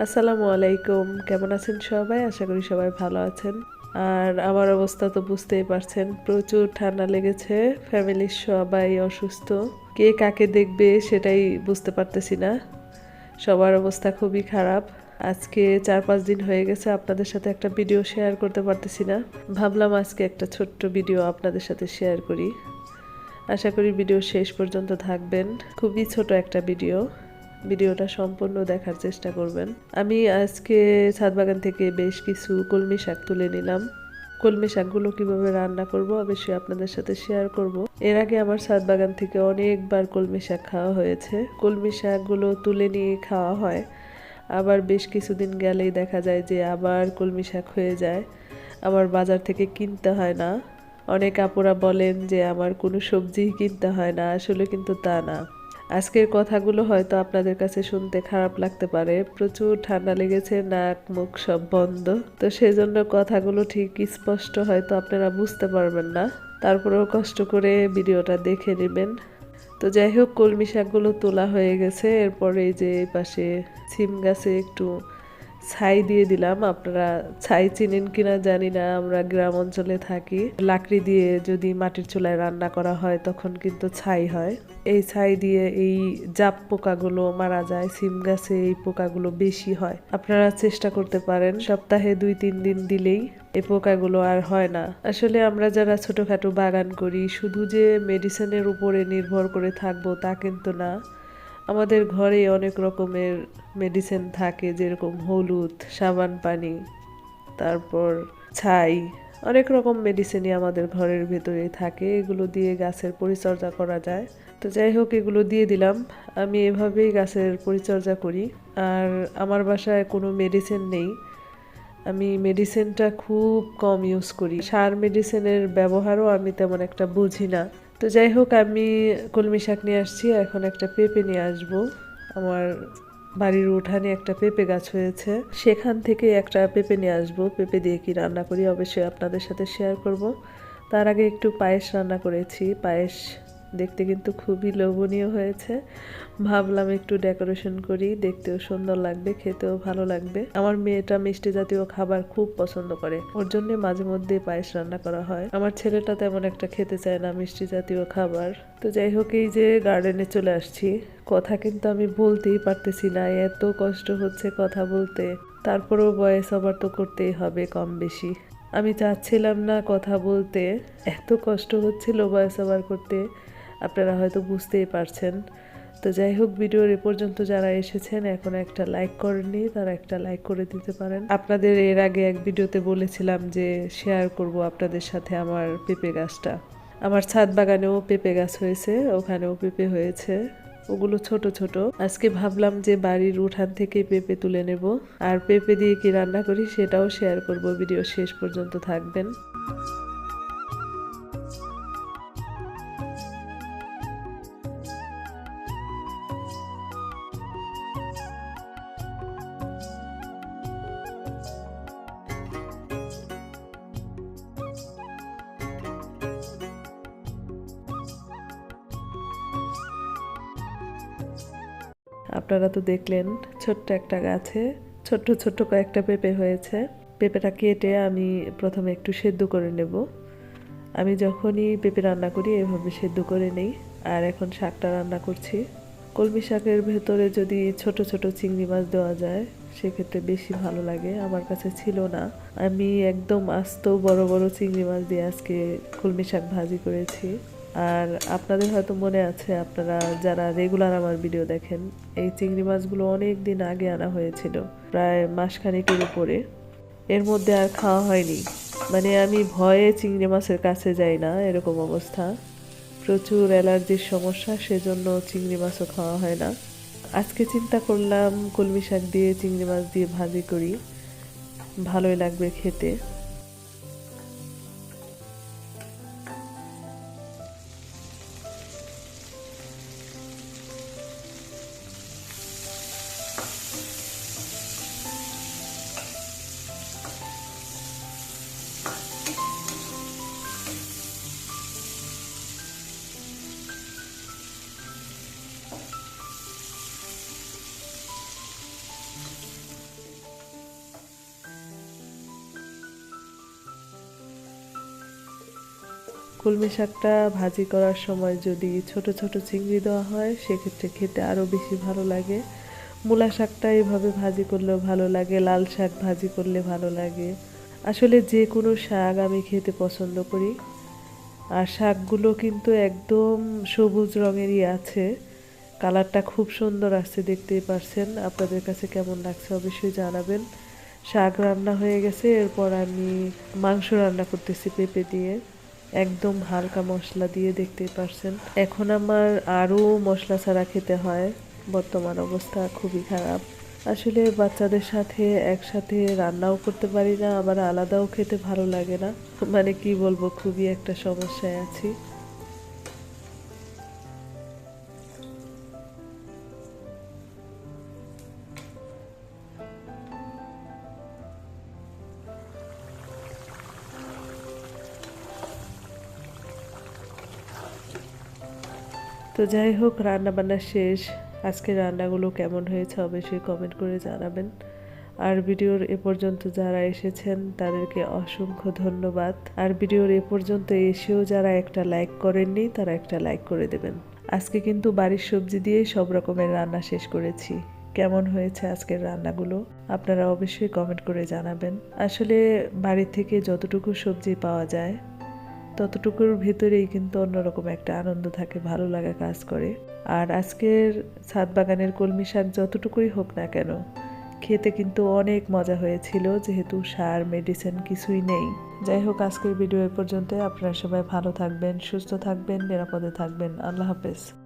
আসসালামু আলাইকুম। কেমন আছেন সবাই? আশা করি সবাই ভালো আছেন। আর আমার অবস্থা তো বুঝতেই পারছেন, প্রচুর ঠান্ডা লেগেছে, ফ্যামিলির সবাই অসুস্থ। কে কাকে দেখবে সেটাই বুঝতে পারতেছি না। সবার অবস্থা খুবই খারাপ। আজকে চার পাঁচ দিন হয়ে গেছে, আপনাদের সাথে একটা ভিডিও শেয়ার করতে পারতেছি না। ভাবলাম আজকে একটা ছোট্ট ভিডিও আপনাদের সাথে শেয়ার করি। আশা করি ভিডিও শেষ পর্যন্ত থাকবেন। খুবই ছোট একটা ভিডিও ভিডিওটা সম্পূর্ণ দেখার চেষ্টা করবেন। আমি আজকে ছাদ বাগান থেকে বেশ কিছু কলমি শাক তুলে নিলাম। কলমি শাকগুলো কীভাবে রান্না করব অবশ্যই আপনাদের সাথে শেয়ার করব। এর আগে আমার ছাদ বাগান থেকে অনেকবার কলমি শাক খাওয়া হয়েছে। কলমি শাকগুলো তুলে নিয়ে খাওয়া হয়। আবার বেশ কিছুদিন গেলেই দেখা যায় যে আবার কলমি শাক হয়ে যায়। আবার বাজার থেকে কিনতে হয় না। অনেক আপুরা বলেন যে আমার কোনো সবজি কিনতে হয় না, আসলে কিন্তু তা না। আজকের কথাগুলো হয়তো আপনাদের কাছে শুনতে খারাপ লাগতে পারে। প্রচুর ঠান্ডা লেগেছে, নাক, মুখ সব বন্ধ। তো সেজন্য কথাগুলো ঠিক স্পষ্ট হয়তো আপনারা বুঝতে পারবেন না। তারপরেও কষ্ট করে ভিডিওটা দেখে নেবেন। তো যাই হোক, কলমি শাকগুলো তোলা হয়ে গেছে। এরপরে যে পাশে সিম গাছে একটু ছাই দিয়ে দিলাম। আপনারা ছাই চিনেন কিনা জানি না, আমরা গ্রাম অঞ্চলে থাকি। লাকড়ি দিয়ে যদি মাটির চুলায় রান্না করা হয়, তখন কিন্তু ছাই হয়। এই ছাই দিয়ে এই জাপ পোকাগুলো মারা যায়, সিম গাছে এই পোকাগুলো বেশি হয়। আপনারা চেষ্টা করতে পারেন, সপ্তাহে দুই, তিন দিন দিলেই এই পোকাগুলো আর হয় না। আসলে আমরা যারা ছোটখাটো বাগান করি, শুধু যে মেডিসিনের উপরে নির্ভর করে থাকব তা কিন্তু না। আমাদের ঘরে অনেক রকমের মেডিসিন থাকে, যেরকম হলুদ, সাবান, পানি, তারপর ছাই, অনেক রকম মেডিসিনই আমাদের ঘরের ভেতরে থাকে, এগুলো দিয়ে গাছের পরিচর্যা করা যায়। তো যাই হোক, এগুলো দিয়ে দিলাম। আমি এভাবেই গাছের পরিচর্যা করি। আর আমার বাসায় কোনো মেডিসিন নেই। আমি মেডিসিনটা খুব কম ইউজ করি। সার মেডিসিনের ব্যবহারও আমি তেমন একটা বুঝি না। তো যাই হোক, আমি কলমি শাক নিয়ে আসছি। এখন একটা পেঁপে নিয়ে আসব। আমার বাড়ির উঠানে একটা পেঁপে গাছ হয়েছে। সেখান থেকে একটা পেঁপে নিয়ে আসব। পেঁপে দিয়ে কি রান্না করি অবশ্যই আপনাদের সাথে শেয়ার করব। তার আগে একটু পায়েস রান্না করেছি। পায়েস দেখতে কিন্তু খুবই লোভনীয় হয়েছে। ভাবলাম একটু ডেকোরেশন করি, দেখতেও সুন্দর লাগবে, খেতেও ভালো লাগবে। আমার মেয়েটা মিষ্টি জাতীয় খাবার খুব পছন্দ করে, ওর জন্য মাঝে মধ্যে পায়েস রান্না করা হয়। আমার ছেলেটা তেমন একটা খেতে চায় না মিষ্টি জাতীয় খাবার। তো যাই হোক, এই যে গার্ডেনে চলে আসছি। কথা কিন্তু আমি বলতেই পারতেছি না, এত কষ্ট হচ্ছে কথা বলতে। তারপরেও বয়স আবার তো করতেই হবে কম বেশি। আমি চাচ্ছিলাম না কথা বলতে, এত কষ্ট হচ্ছিল বয়স আবার করতে। আপনারা হয়তো বুঝতেই পারছেন। তো যাই হোক, ভিডিওর এ পর্যন্ত যারা এসেছেন, এখন একটা লাইক করেননি, তারা একটা লাইক করে দিতে পারেন। আপনাদের এর আগে এক ভিডিওতে বলেছিলাম যে, শেয়ার করব আপনাদের সাথে আমার পেঁপে গাছটা। আমার ছাদ বাগানেও পেঁপে গাছ হয়েছে, ওখানেও পেঁপে হয়েছে। ওগুলো ছোট ছোট। আজকে ভাবলাম যে, বাড়ির উঠান থেকে পেঁপে তুলে নেব। আর পেঁপে দিয়ে কি রান্না করি, সেটাও শেয়ার করব। ভিডিও শেষ পর্যন্ত থাকবেন। আপনারা তো দেখলেন, ছোট্ট একটা গাছে ছোট্ট ছোট্ট কয়েকটা পেঁপে হয়েছে। পেঁপেটা কেটে আমি প্রথমে একটু সেদ্ধ করে নেব। আমি যখনই পেঁপে রান্না করি, এভাবে সেদ্ধ করে নেই। আর এখন শাকটা রান্না করছি। কলমি শাকের ভেতরে যদি ছোট ছোট চিংড়ি মাছ দেওয়া যায়, সেক্ষেত্রে বেশি ভালো লাগে। আমার কাছে ছিল না। আমি একদম আস্ত বড় বড় চিংড়ি মাছ দিয়ে আজকে কলমি শাক ভাজি করেছি। আর আপনাদের হয়তো মনে আছে, আপনারা যারা রেগুলার আমার ভিডিও দেখেন, এই চিংড়ি মাছগুলো অনেক দিন আগে আনা হয়েছিল, প্রায় মাসখানেকের উপরে। এর মধ্যে আর খাওয়া হয়নি। মানে আমি ভয়ে চিংড়ি মাছের কাছে যাই না, এরকম অবস্থা। প্রচুর অ্যালার্জির সমস্যা, সেজন্য চিংড়ি মাছও খাওয়া হয় না। আজকে চিন্তা করলাম, কলমি শাক দিয়ে চিংড়ি মাছ দিয়ে ভাজি করি। ভালোই লাগবে খেতে। কলমি শাকটা ভাজি করার সময় যদি ছোট ছোট চিংড়ি দেওয়া হয়, সেক্ষেত্রে খেতে আরও বেশি ভালো লাগে। মূলা শাকটা এভাবে ভাজি করলেও ভালো লাগে, লাল শাক ভাজি করলে ভালো লাগে। আসলে যে কোনো শাক আমি খেতে পছন্দ করি। আর শাকগুলো কিন্তু একদম সবুজ রঙেরই আছে। কালারটা খুব সুন্দর আসছে, দেখতেই পারছেন। আপনাদের কাছে কেমন লাগছে অবশ্যই জানাবেন। শাক রান্না হয়ে গেছে, এরপর আমি মাংস রান্না করতেছি পেঁপে দিয়ে। একদম হালকা মশলা দিয়ে দেখতে পারছেন। এখন আমার আরও মশলা ছাড়া খেতে হয়। বর্তমান অবস্থা খুবই খারাপ। আসলে বাচ্চাদের সাথে একসাথে রান্নাও করতে পারি না, আবার আলাদাও খেতে ভালো লাগে না। মানে কি বলব, খুবই একটা সমস্যায় আছি। তো যাই হোক রান্না বান্না শেষ। আজকের রান্নাগুলো কেমন হয়েছে অবশ্যই কমেন্ট করে জানাবেন। আর ভিডিওর এ পর্যন্ত যারা এসেছেন, তাদেরকে অসংখ্য ধন্যবাদ। আর ভিডিওর এ পর্যন্ত এসেও যারা একটা লাইক করেননি, তারা একটা লাইক করে দেবেন। আজকে কিন্তু বাড়ির সবজি দিয়ে সব রকমের রান্না শেষ করেছি। কেমন হয়েছে আজকের রান্নাগুলো? আপনারা অবশ্যই কমেন্ট করে জানাবেন। আসলে বাড়ি থেকে যতটুকু সবজি পাওয়া যায় ততটুকুর ভেতরেই কিন্তু অন্যরকম একটা আনন্দ থাকে, ভালো লাগা কাজ করে। আর আজকের ছাদ বাগানের কলমি শাক যতটুকুই হোক না কেন, খেতে কিন্তু অনেক মজা হয়েছিল, যেহেতু সার মেডিসিন কিছুই নেই। যাই হোক, আজকের ভিডিও এ পর্যন্ত। আপনারা সবাই ভালো থাকবেন, সুস্থ থাকবেন, নিরাপদে থাকবেন। আল্লাহ হাফেজ।